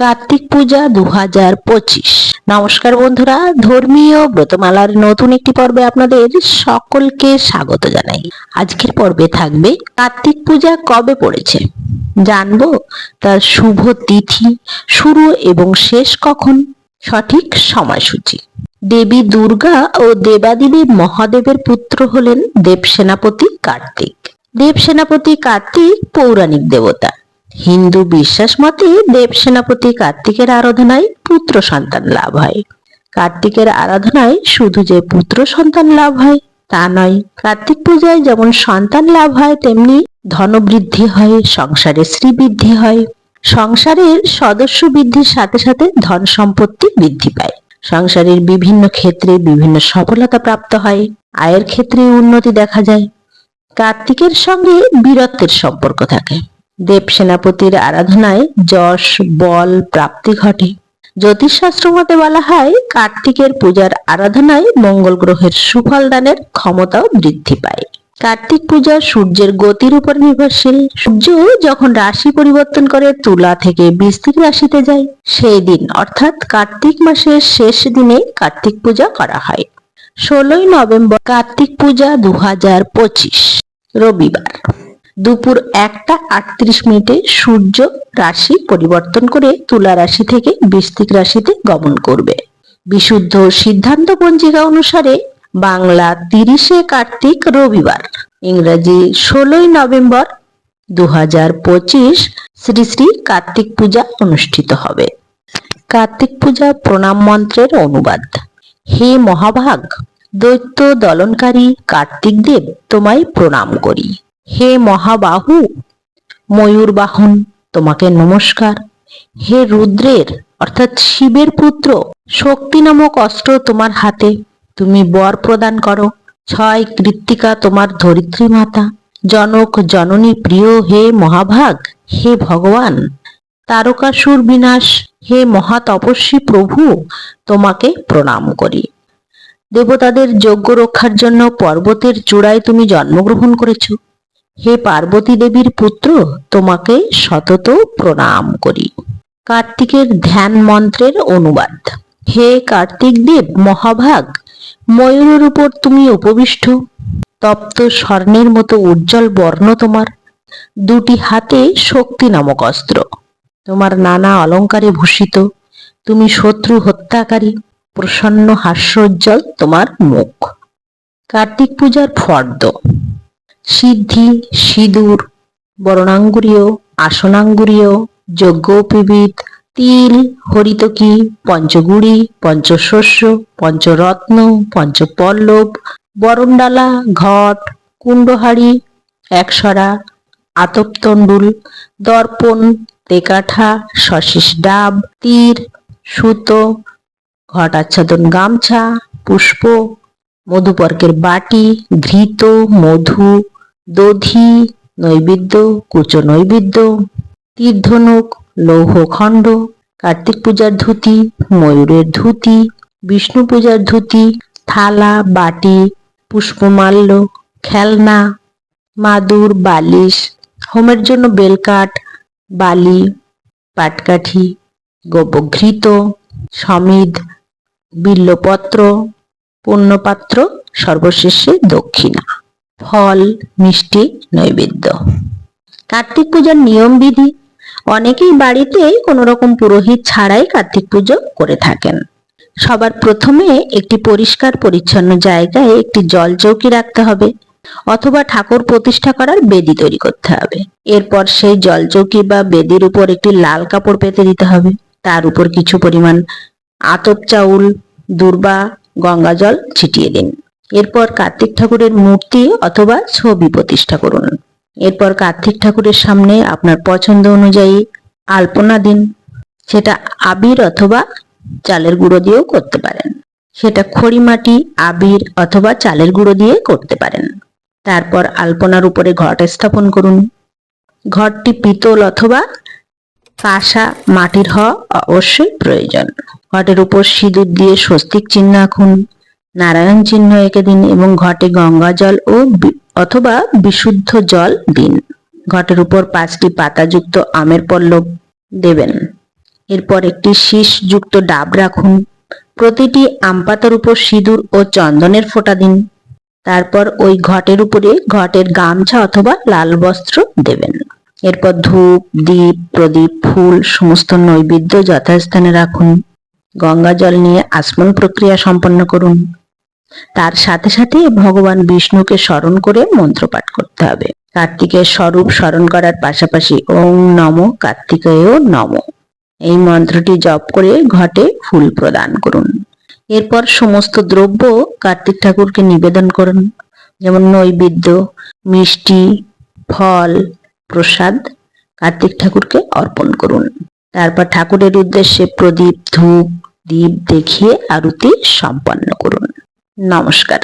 কার্তিক পূজা দু হাজার পঁচিশ। নমস্কার বন্ধুরা, ধর্মীয় ব্রতমালার নতুন একটি পর্বে আপনাদের সকলকে স্বাগত জানাই। আজকের পর্বে থাকবে কার্তিক পূজা কবে পড়েছে? জানব তার শুভ তিথি, শুরু এবং শেষ কখন? সঠিক সময়সূচি। দেবী দুর্গা ও দেবাদিদেব মহাদেবের পুত্র হলেন দেব সেনাপতি কার্তিক। দেব সেনাপতি কার্তিক পৌরাণিক দেবতা। হিন্দু বিশ্বাস মতে দেব সেনাপতি কার্তিকের আরাধনায় পুত্র সন্তান লাভ হয়। কার্তিকের আরাধনায় শুধু যে পুত্র সন্তান লাভ হয়, তা নয়, কার্তিক পূজায় যেমন সন্তান লাভ হয়, তেমনি ধনবৃদ্ধি হয়, সংসারে শ্রীবৃদ্ধি হয়। সংসারের সদস্য বৃদ্ধির সাথে সাথে ধন সম্পত্তি বৃদ্ধি পায়। সংসারের বিভিন্ন ক্ষেত্রে বিভিন্ন সফলতা প্রাপ্ত হয়। আয়ের ক্ষেত্রে উন্নতি দেখা যায়। কার্তিকের সঙ্গে বীরত্বের সম্পর্ক থাকে। দেব সেনাপতির আরাধনায় যশ, বল, প্রাপ্তি ঘটে। জ্যোতিষশাস্ত্র মতে বলা হয়, কার্তিকের পূজার আরাধনায় মঙ্গল গ্রহের সুফল দানের ক্ষমতাও বৃদ্ধি পায়। কার্তিক পূজা সূর্যের গতির উপর নির্ভরশীল। সূর্য যখন রাশি পরিবর্তন করে, তুলা থেকে বৃশ্চিক রাশিতে যায়। সেই দিন, অর্থাৎ কার্তিক মাসের শেষ দিনে কার্তিক পূজা করা হয়। ষোলোই নভেম্বর, কার্তিক পূজা দু রবিবার। দুপুর একটা আটত্রিশ মিনিটে সূর্য রাশি পরিবর্তন করে তুলা রাশি থেকে বৃশ্চিক রাশিতে গমন করবে। বিশুদ্ধ সিদ্ধান্ত পঞ্জিকা অনুসারে বাংলা তিরিশে কার্তিক রবিবার, ইংরেজি ষোলোই নভেম্বর দু হাজার পঁচিশ শ্রী শ্রী কার্তিক পূজা অনুষ্ঠিত হবে। কার্তিক পূজা প্রণাম মন্ত্রের অনুবাদ। হে মহাভাগ, দৈত্য দলনকারী কার্তিক দেব তোমায় প্রণাম করি। হে মহাবাহু ময়ূর বাহন তোমাকে নমস্কার। হে রুদ্রের, অর্থাৎ শিবের পুত্র, শক্তি নামক অস্ত্র তোমার হাতে, তুমি বর প্রদান করো। ছয় কৃত্তিকা তোমার ধরিত্রী মাতা। জনক, জননী, প্রিয়, হে মহাভাগ, হে ভগবান। তারকাসুর বিনাশ, হে মহা তপস্বী প্রভু, তোমাকে প্রণাম করি। দেবতাদের যজ্ঞ রক্ষার জন্য পর্বতের চূড়ায় তুমি জন্মগ্রহণ করেছ। হে পার্বতী দেবীর পুত্র, তোমাকে শতত প্রণাম করি। কার্তিকের ধ্যান মন্ত্রের অনুবাদ। হে কার্তিক দেব, মহাভাগ, ময়ূরের উপর তুমি উপবিষ্ট। তপ্ত স্বর্ণের মতো উজ্জ্বল বর্ণ তোমার। দুটি হাতে শক্তি নামক অস্ত্র। তোমার নানা অলঙ্কারে ভূষিত। তুমি শত্রু হত্যাকারী। প্রসন্ন হাস্যোজ্জ্বল তোমার মুখ। কার্তিক পূজার ফর্দ। সিদ্ধি, সিঁদুর, বরণাঙ্গুরীয়, আসনাঙ্গুরীয়, যজ্ঞোপবীত, তিল, হরিতকি, পঞ্চগুড়ি, পঞ্চশস্য, পঞ্চরত্ন, পঞ্চপল্লব, বরণডালা, ঘট কুণ্ডহাড়ি একসরা, আতপতণ্ডুল, দর্পণ, তেকাঠা শশিস ডাব, তীর, সুতো ঘট আচ্ছাদন গামছা, পুষ্প, মধুপর্কের বাটি ঘৃত মধু দধি, নৈবেদ্য কুচ নৈবেদ্য তীর্ধনুক, লৌহখণ্ড, কার্তিক পূজার ধুতি, ময়ূরের ধুতি, বিষ্ণু পূজার ধুতি, থালা, বাটি, পুষ্পমাল্য, খেলনা, মাদুর, বালিশ, হোমের জন্য বেলকাঠ, বালি, পাটকাঠি, গোপঘৃত, সমিধ, বিল্লপত্র, পুণ্যপাত্র, সর্বশেষে দক্ষিণা। ফল, মিষ্টি, নৈবেদ্য। কার্তিক পূজার নিয়ম বিধি অনেকেই বাড়িতে কোনো রকম পুরোহিত ছাড়াই কার্তিক পুজো করে থাকেন। সবার প্রথমে একটি পরিষ্কার, পরিচ্ছন্ন জায়গায় একটি জল চৌকি রাখতে হবে অথবা ঠাকুর প্রতিষ্ঠা করার বেদি তৈরি করতে হবে। এরপর সেই জল চৌকি বা বেদির উপর একটি লাল কাপড় পেতে দিতে হবে। তার উপর কিছু পরিমাণ আতপ চাউল, দুর্বা, গঙ্গা জল ছিটিয়ে দিন। এরপর কার্তিক ঠাকুরের মূর্তি অথবা ছবি প্রতিষ্ঠা করুন। এরপর কার্তিক ঠাকুরের সামনে আপনার পছন্দ অনুযায়ী আলপনা দিন। সেটা আবির অথবা চালের গুঁড়ো দিয়েও করতে পারেন। সেটা খড়িমাটি আবির অথবা চালের গুঁড়ো দিয়ে করতে পারেন। তারপর আলপনার উপরে ঘট স্থাপন করুন। ঘরটি পিতল অথবা কাঁসা মাটির হওয়া অবশ্যই প্রয়োজন। ঘটের উপর সিঁদুর দিয়ে স্বস্তিক চিহ্ন আঁকুন নারায়ণ চিহ্ন এঁকে দিন এবং ঘটে গঙ্গা জল ও অথবা বিশুদ্ধ জল দিন ঘটের উপর পাঁচটি পাতাযুক্ত আমের পল্লব দেবেন। এরপর একটি শীষযুক্ত ডাব রাখুন। প্রতিটি আম পাতার উপর সিঁদুর ও চন্দনের ফোঁটা দিন। তারপর ওই ঘটের উপরে ঘটের গামছা অথবা লাল বস্ত্র দেবেন। এরপর ধূপ, দীপ, প্রদীপ, ফুল সমস্ত নৈবেদ্য যথাস্থানে রাখুন। গঙ্গা জল নিয়ে আসমন প্রক্রিয়া সম্পন্ন করুন। তার সাথে সাথে ভগবান বিষ্ণুকে স্মরণ করে মন্ত্র পাঠ করতে হবে। কার্তিকের স্বরূপ স্মরণ করার পাশাপাশি ওং নম কার্তিকেয় নম। এই মন্ত্রটি জপ করে ঘটে ফুল প্রদান করুন। এরপর সমস্ত দ্রব্য কার্তিক ঠাকুরকে নিবেদন করুন। যেমন নৈবেদ্য, মিষ্টি, ফল, প্রসাদ কার্তিক ঠাকুরকে অর্পণ করুন। তারপর ঠাকুরের উদ্দেশ্যে প্রদীপ, ধূপ, দীপ দেখিয়ে আরতি সম্পন্ন করুন। নমস্কার।